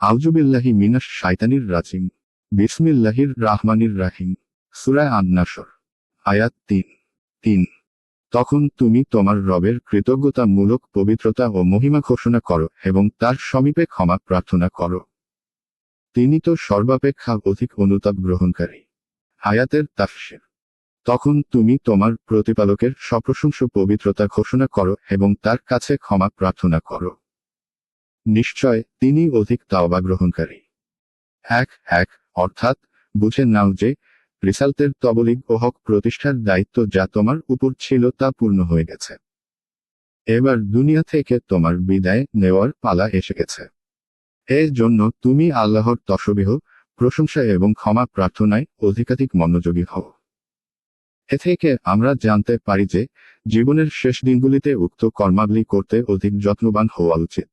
আউজুবিল্লাহি মিনাস শাইতানির রাজিম। বিসমিল্লাহির রাহমানির রাহিম। সুরায় আন্নাসর। আয়াত তিন। তিন। তখন তুমি তোমার রবের কৃতজ্ঞতামূলক পবিত্রতা ও মহিমা ঘোষণা করো এবং তার সমীপে ক্ষমা প্রার্থনা করো। তিনি তো সর্বাপেক্ষা অধিক অনুতাপ গ্রহণকারী। আয়াতের তাফসির। তখন তুমি তোমার প্রতিপালকের সপ্রশংস পবিত্রতা ঘোষণা করো এবং তার কাছে ক্ষমা প্রার্থনা করো। নিশ্চয় তিনি অধিক তাওবা গ্রহণকারী। এক এক, অর্থাৎ, বুঝে নাও যে, রিসালতের তবলিগ ও হক প্রতিষ্ঠার দায়িত্ব যা তোমার উপর ছিল তা পূর্ণ হয়ে গেছে। এবার দুনিয়া থেকে তোমার বিদায় নেওয়ার পালা এসে গেছে। এর জন্য তুমি আল্লাহর তসবিহ, প্রশংসা এবং ক্ষমা প্রার্থনায় অধিকাধিক মনোযোগী হও। এ থেকে আমরা জানতে পারি যে, জীবনের শেষ দিনগুলিতে উক্ত কর্মাবলী করতে অধিক যত্নবান হওয়া উচিত।